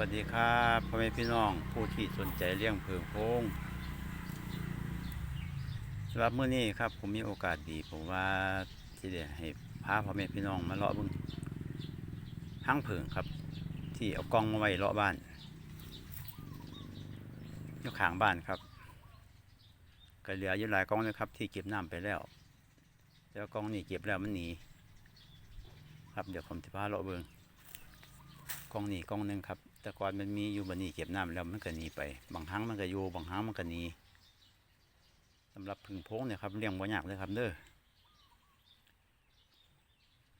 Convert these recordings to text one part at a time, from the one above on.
วัสดีครับพ่อแม่พี่น้องผู้ที่สนใจเลี้ยงเพิงโพงสำหรับเมื้อนี้ครับ ผมมีโอกาสดีผมว่าที่ได้ให้พาพ่อแม่พี่น้องมาเลาะเบึงห้างเพิงครับ ที่เอากล้องมาไว้เลาะบ้านอยู่ขางบ้านครับก็เหลืออยู่หลายกล้องเลยครับ ที่เก็บน้ำไปแล้วแต่ว่ากล้องนี่เก็บแล้วมันหนีครับเดี๋ยวผมจะพาเลาะเบิงกล้องนี่กล้องหนึ่งครับ แต่ก่อนมันมีอยู่บันนี้เก็บน้ำแล้วมันก็หนีไป บางครั้งมันก็อยู่บางครั้งมันก็หนีสำหรับพึ่งโพงเนี่ยครับเลี้ยงบ่ยากเลยครับเด้อ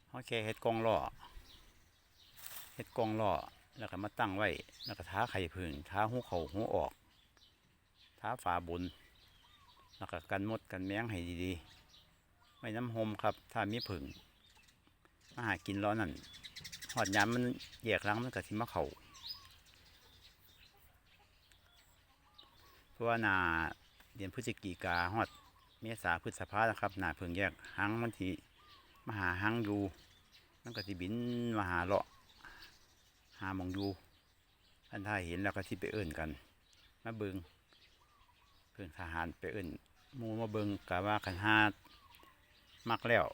เขาแค่เฮ็ดกองล่อเฮ็ดกองล่อแล้วก็มาตั้งไว้ แล้วก็ท้าไข่พึ่งท้าหูเขาหูออก ท้าฝาบน แล้วก็กันมดกันแมงให้ดีๆ ไม่น้ำหมครับ ถ้ามีผึ่งมาหากินร้อนนั่นหอดยามมันแยกหลังมันก็สิมาเขาเพราะว่านาเดือนพฤศจิกาหอดเมษาพฤษภานะครับหนาเพิ่งแยกหางมันทีมาหาหางอยู่มันก็สิบินมาหาเลาะหามองอยู่ท่านถ้าเห็นแล้วก็สิไปเอิ่นกันมาเบิงเพิ่อนทหารไปเอิ่นมูมาเบิงกะว่าคันหามักแล้ว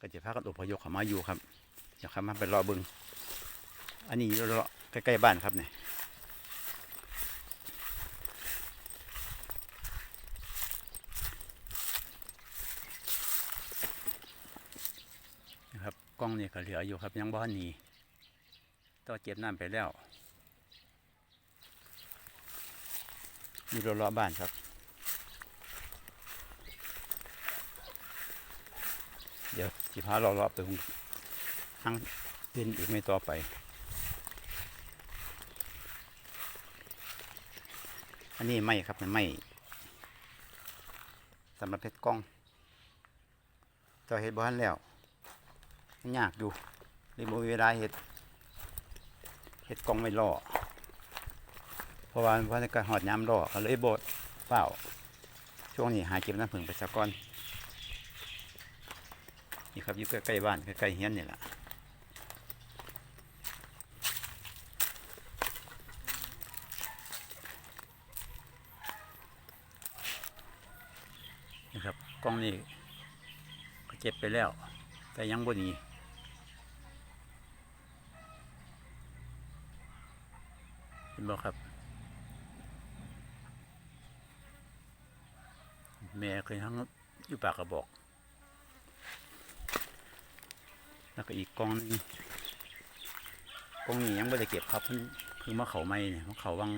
ก็จะพากันอพยพเขามาอยู่ครับเดี๋ยวครับมาไปรอเบึงอันนี้รอใกล้ๆบ้านครับเนี่ยนะครับ กล้องนี่ก็เหลืออยู่ครับยังบ้านนี้ต่อเจ็บน้ำไปแล้วอยู่รอๆบ้านครับ เดี๋ยวสิพาราเลาะไปหุงทั้งเป็นอีกไม่ต่อไปอันนี้ไม่ครับมันไม่สำหรับเพชรกล้องต่อเห็ดบ้านแล้ว มันยากอยู่เลยบ่มีเวลาเห็ดเห็ดกองไม่ล่อเพราะว่าเพราะในการหอดย้ำล่อก็เลยโบดเปล่า ช่วงนี้หาเก็บน้ำผึ้งไปสักก้อนนี่ครับอยู่ใกล้ๆบ้านใกล้ๆเฮียนนี่แหละนะครับกล้องนี่ก็เจ็บไปแล้ว แต่ยังบ่หนีเห็ นบ่ครับ แม่เคยทั้งอยู่ปากกระบอก แล้วก็อีกกองนึงกองนี้ยังไม่ได้เก็บครับเพิ่งเพิ่งมาเขาไม่เนี่ยมาเขาวัง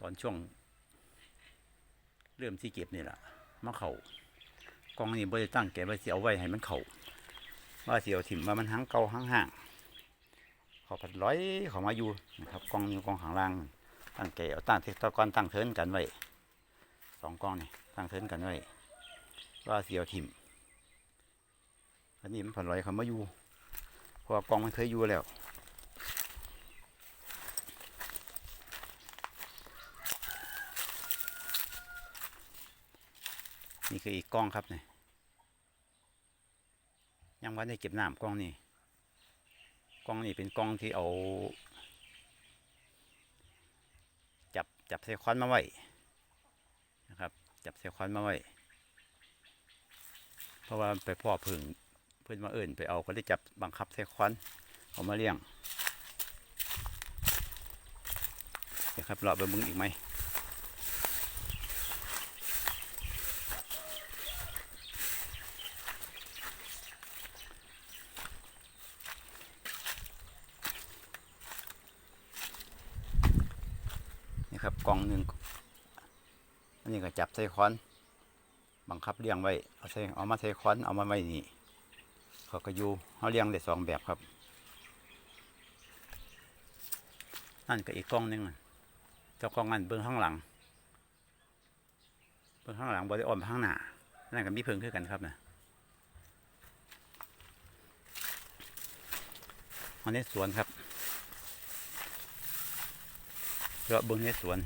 ตอนช่วง เริ่มที่เก็บนี่แหละมาเขากองนี่บ่ได้ตั้งแกไว้สิเอาไว้ให้มันเขาว่าสิเอาถิ่มว่ามันหางเก่าหางห่าง เขาผัดร้อยเขามาอยู่นะครับกองนี้กองหางล่างตั้งแกเอาตั้งเทตะกอนตั้งเทินกันไว้สองกองนี่ตั้งเทินกันไว้ว่าเสิเอาถิ่มอันนี้มันผัดร้อยเขามาอยู่เพราะกองมันเคยอยู่แล้วนี่คืออีกกล้องครับเนี่ยยังว่าได้เก็บน้ำกล้องนี่ กล้องนี่เป็นกล้องที่เอา จับจับใส่ควันมาไว้นะครับ จับใส่ควันมาไว้ เพราะว่าไปพ่อพึ่งเพื่อนมาเอิ่นไปเอาก็ได้จับบังคับใส่ควันเอามาเลี้ยงเดี๋ยวครับเราไปมึงอีกไหม นี่ครับกล่องหนึ่งอั นนี้ก็จับใส่ค้อน บังคับเลี้ยงไว้ เอาใส่เอามาใส่ค้อน เอามาไว้นี่ เขาก็อยู่เขาเลี้ยงได้สองแบบครับ นั่นก็อีกกล้องหนึงนะเจ้ากล้องนั่นเบื้องข้างหลัง เบื้องข้างหลังบริออมข้างหน้า นั่นก็มีเพิงคือกันครับนะอันนี้สวนครับเลาะเบิ้งในสวน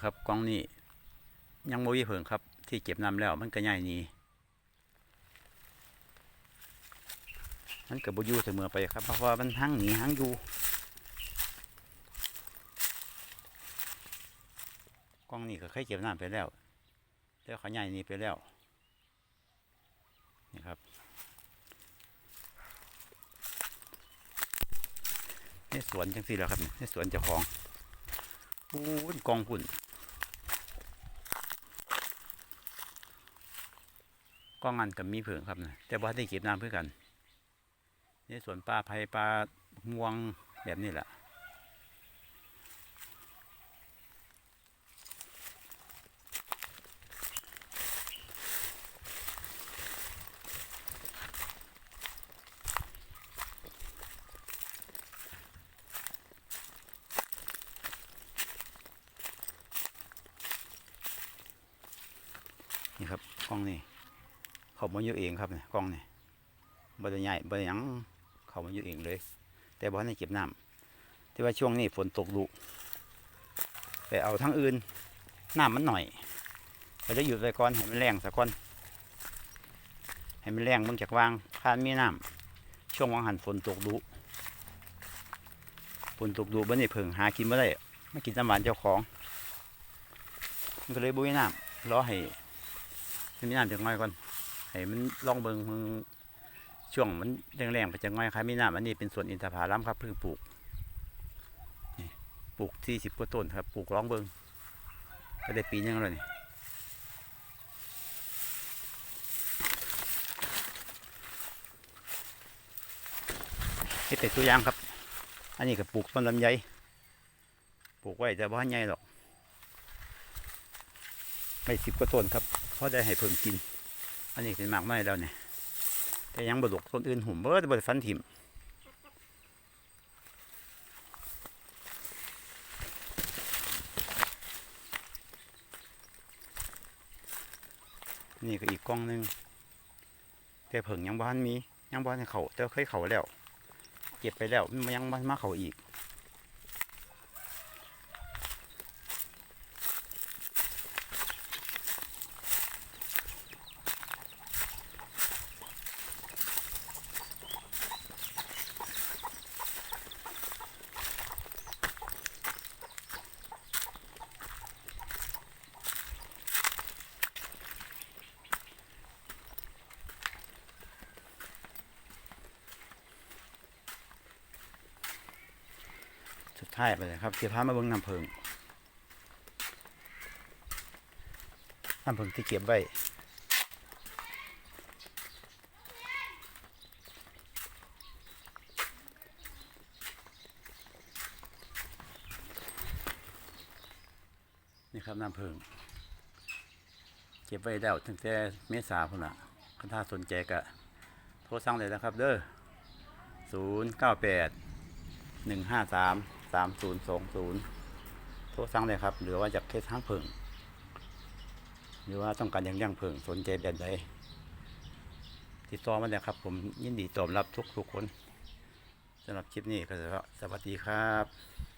นะครับกล้องนี้ยังบ่มีเผิงครับ ที่เก็บน้ำแล้วมันก็ใหญ่หนี้มันก็บ่อยู่เสมอไปครับ เพราะว่ามันหังหนีหังอยู่กล้องนี้ก็เคยเก็บน้ำไปแล้วแล้วเขาใหญ่หนี้ไปแล้วนี่ครับในสวนจังสี่แหล้วครับนี่ยในสวนเจ้าของปูนกองพุ่น ก็งันกับมีเผิงครับนะแต่ว่าได้เก็บน้ำเพื่อกันนี่สวนปลาไผ่ปลาม่วงแบบนี้แหละนี่ครับกล้องนี่ เขามาอยู่เองครับเนี่ยกล้องเนี่ยบริใหญ่บริยังเขามาอยู่เองเลย แต่บ่ให้เก็บน้ำที่ว่าช่วงนี้ฝนตกดุไปเอาทั้งอื่นน้ำมันหน่อยก็จะหยุดไปก่อนให้มันแรงสักก่อนให้มันแรงมึงจากวางคานมีน้ำช่วงวางหันฝนตกดุฝนตกดุบ่ได้เพิ่งหากินบ่ได้ไม่กินน้ำหวานเจ้าของมันก็เลยบุ้ยน้ำรอให้มีน้ำจากน้อยก่อน ให้มันลองเบิงมึงช่วงมันแรงๆไปจะง่อยครับมีน้ำอันนี้เป็นส่วนอินทผลัมครับเพิ่งปลูกปลูกที่สิบกว่าต้นครับปลูกลองเบิงก็ได้ปีนึงแล้วนี่นี่เป็นตัวอย่างครับ อันนี้ก็ปลูกต้นลำไยปลูกไว้แต่ว่าใหญ่หรอกไม่สิบกว่าต้นครับเพราะได้ให้เพิ่มกิน อันนี้เป็นหมากไม้แล้วเนี่ยแต่ยังบดกต้นอื่นหุ่มเบิดบดฟันถิ่มนี่ก็อีกกล้องหนึงแต่เผิงยังบ้านมียังบ้านเขาแต่เคยเขาแล้ว เก็บไปแล้วมันยังบ้านมาเขาอีก สุดท้ายไปเลยครับเสีพามาเบิ้งน้ำผึ้งน้ำผึ้งที่เก็บไว้นี่ครับน้ำผึ้งเก็บไว้แล้วตั้งแต่เมษาพุ่นละคันถ้าสนใจกะโทรสั่งเลยนะครับเด้อศูนย์เก้าแปดหนึ่งห้าสาม สามศูนย์สองศูนย์โทรสั่งเลยครับ หรือว่าจากเคสห้างเพิงหรือว่าต้องการยังย่างเพิงสนใจแบบใดติดต่อมาเลยครับ ผมยินดีตอบรับทุกทุกคนสำหรับคลิปนี้ก็สวัสดีครับ